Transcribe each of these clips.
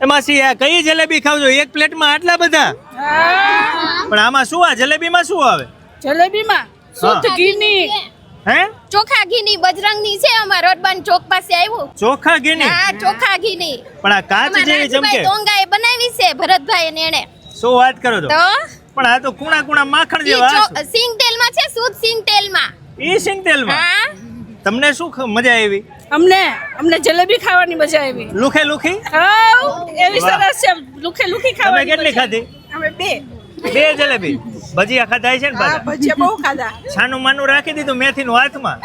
એમાં સી આ કઈ જલેબી ખાવજો એક પ્લેટમાં આટલા બધા? પણ આમાં શું આ જલેબીમાં શું આવે? જલેબીમાં? શુદ્ધ ઘીની. હે? ચોખા ઘીની બજરંગની છે અમાર રોડબાન ચોક પાસે આવ્યું ચોખા ઘીની? હા ચોખા ઘીની. પણ આ કાચ જેવી જમકે ડોંગાએ બનાવી છે ભરતભાઈ ને એને શું વાત કરો છો? તો? પણ આ તો કુણા કુણા માખણ જેવા સિંગ તેલમાં છે શુદ્ધ સિંગ તેલમાં ઈ સિંગ તેલમાં હા. તમને શું મજા આવી? અમને અમને જલેબી ખાવાની મજા આવી. લુખે લુખી? હાવ એવી સરસ છે. લુખે લુખી તમે કેટલી ખાધી? અમે બે. બે જલેબી? ભજીયા ખાધા છે ને હા ભજીયા બહુ ખાધા. છાનું માનું રાખી દીધું મેથીનું હાથમાં?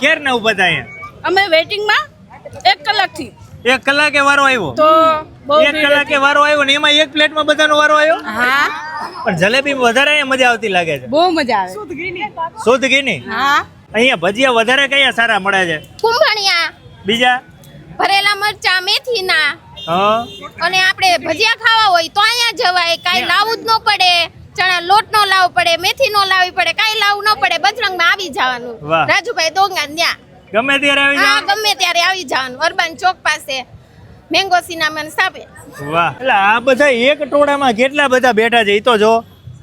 કેર ના ઊભા થાય અમે વેટિંગમાં એક કલાકથી. એક કલાકે વારો આવ્યો? તો એક કલાકે વારો આવ્યો ને એમાં એક પ્લેટમાં બધાનો વારો આવ્યો? હા. પણ જલેબી વધારે મજા આવતી લાગે છે. બહુ મજા આવે. શુદ્ધ ઘીની હા. અહીંયા ભજીયા વધારે કયા સારા મળે છે? કુંભણિયા. બીજા? ભરેલા મરચા મેથીના. હા. અને આપણે ભજીયા ખાવા હોય તો અહીંયા જવાય. કાંઈ લાવવું જ ન પડે. ચણા લોટ નો લાવવો પડે મેથી નો લાવવી પડે કાંઈ લાવવું ન પડે. બજરંગમાં આવી જવાનું. રાજુભાઈ દોંગા ત્યાં. ગમે ત્યારે આવી હા ગમે ત્યારે આવી જવાનું. અરબાન ચોક પાસે. મેંગો સિનામન સાપે. વાહ. એટલે આ બધા એક ટોળામાં કેટલા બધા બેઠા છે? એ તો જો.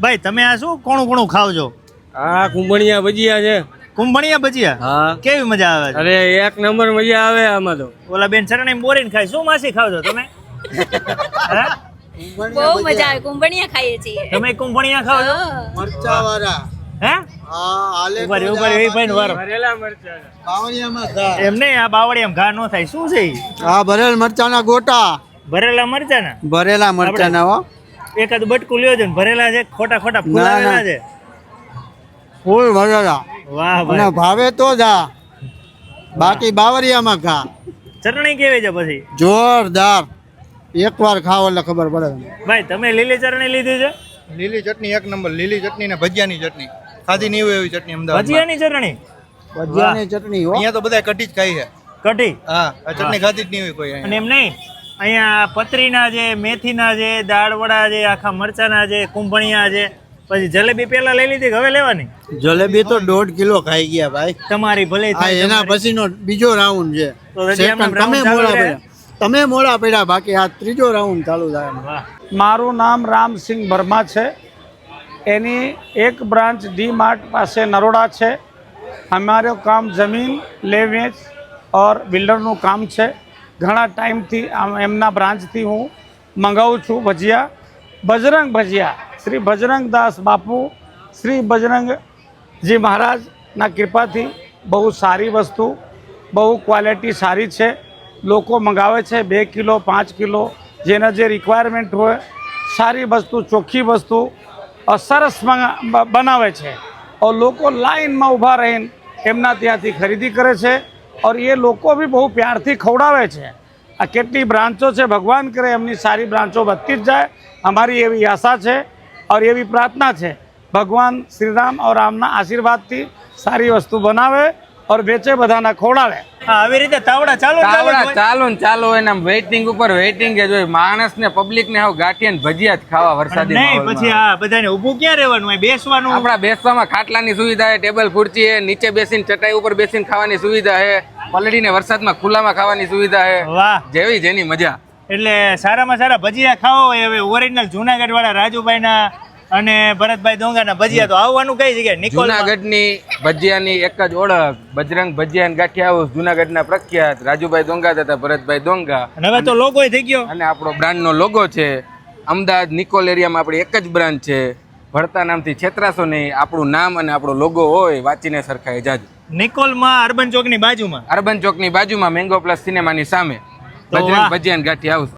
ભાઈ તમે આ શું કોણું કોણું ખાવ છો આ કુંભણિયા ભજીયા છે. કુંભણિયા ભજીયા? હા. કેવી મજા આવે છે? અરે એક નંબર મજા આવે આમાં તો. ઓલા બેન ચરણી બોરીને ખાય. શું માસી ખાવ છો તમે? હે? બહુ મજા આવે. કુંભણિયા ખાઈએ છીએ. તમે કુંભણિયા ખાવ છો? મરચા વાળા હે. ભરેલા મરચા. બાવળિયામાં ઘા. એમ નહીં આ બાવળિયામાં ઘા ન થાય. શું છે ઈ? હા ભરેલ મરચાના ગોટા. ભરેલા મરચા ના ભરેલા મરચાના હો. એકાદ બટકું લ્યો છે ને ભરેલા છે ખોટા ખોટા ફૂલાવેલા છે. ફૂલ ભરેલા. અને ભાઈ. ભાવે તો જા. બાકી બાવરિયામાં ખા. ચટણી કેવી છે પછી? જોરદાર. એકવાર ખાવ એટલે ખબર પડે ભાઈ તમે લીલી ચટણી લીધી છે? લીલી ચટણી એક નંબર. લીલી ચટણી ને ભજીયાની ચટણી. ખાધી નહીં હોય એવી ચટણી અમદાવાદ ભજીયાની ચટણી? ભજીયાની ચટણી હો. અહીંયા તો બધા કઢી જ ખાઈ છે. કઢી? હા આ ચટણી ખાધી જ નહીં હોય કોઈ અને એમ નહીં અહીંયા પતરીના છે મેથીના છે દાળવડા છે આખા મરચાના છે કુંભણિયા છે પછી જલેબી પેલા લઈ લીધી હવે લેવાની? જલેબી તો દોઢ કિલો ખાઈ ગયા ભાઈ. તમારી ભલે થાય એના. પછીનો બીજો રાઉન્ડ છે. તમે મોડા પડ્યા. તમે મોડા પડ્યા બાકી આ ત્રીજો રાઉન્ડ ચાલુ થાય. મારું નામ રામસિંહ વર્મા છે. એની એક બ્રાન્ચ ડી માર્ટ પાસે નરોડા છે. અમારું કામ જમીન લે વેચ ઓર બિલ્ડરનું કામ છે. ઘણા ટાઈમથી આમ એમના બ્રાન્ચથી હું મંગાવું છું ભજીયા. બજરંગ ભજીયા. શ્રી બજરંગદાસ બાપુ, શ્રી બજરંગજી મહારાજના કૃપાથી બહુ સારી વસ્તુ, બહુ ક્વોલિટી સારી છે. લોકો મંગાવે છે બે કિલો, પાંચ કિલો, જેના જે રિક્વાયરમેન્ટ હોય, સારી વસ્તુ, ચોખ્ખી વસ્તુ સરસ બનાવે છે. ઓર લોકો લાઈનમાં ઊભા રહીને એમના ત્યાંથી ખરીદી કરે છે ઓર એ લોકો બી બહુ પ્યારથી ખવડાવે છે. આ કેટલી બ્રાન્ચો છે, ભગવાન કરે એમની સારી બ્રાન્ચો વધતી જ જાય. અમારી એવી આશા છે ઓર એવી પ્રાર્થના છે. ભગવાન શ્રીરામ ઓર રામના આશીર્વાદથી સારી વસ્તુ બનાવે ઓર વેચે બધાના ખોડાવે હા આવી રીતે તાવડા ચાલુ તાવડા ચાલો ચાલુ ને ચાલુ એના વેઇટિંગ ઉપર વેઇટિંગ જ હોય માણસ ને પબ્લિક ને હાવ ગાંઠિયા ને ભજીયા જ ખાવા વરસાદી નહીં પછી આ બધાને ઊભું ક્યાં રહેવાનું? હોય બેસવાનું? આપણા બેસવામાં ખાટલાની સુવિધા છે ટેબલ ખુરચી છે નીચે બેસીને ચટાઈ ઉપર બેસીને ખાવાની સુવિધા છે પલળીને વરસાદમાં ખુલ્લામાં ખાવાની સુવિધા છે. વાહ. જેવી જેની મજા. એટલે સારામાં સારા ભજીયા ખાવા હોય હવે ઓરિજિનલ જુનાગઢ વાળા રાજુભાઈના અને ભરતભાઈ ડોંગાના ભજીયા તો આવવાનું કઈ જગ્યાએ? નિકોલ જુનાગઢની ભજીયાની એક જ ઓળખ બજરંગ ભજીયા ગાંઠિયા હાઉસ જુનાગઢના પ્રખ્યાત રાજુભાઈ દોંગા તથા ભરતભાઈ દોંગા. હવે તો લોગો થઈ ગયો. અને આપણો બ્રાન્ડનો લોગો છે. અમદાવાદ નિકોલ એરિયામાં આપણી એક જ બ્રાન્ચ છે. ભરતા નામથી છેતરાશો નહીં. આપણું નામ અને આપણો લોગો હોય વાંચીને સરખાઈ જાજો નિકોલમાં અર્બન ચોકની બાજુમાં. અર્બન ચોકની બાજુમાં મેંગો પ્લસ સિનેમાની સામે. બજરંગ ભજીયાન ભજીયા અને હાઉસ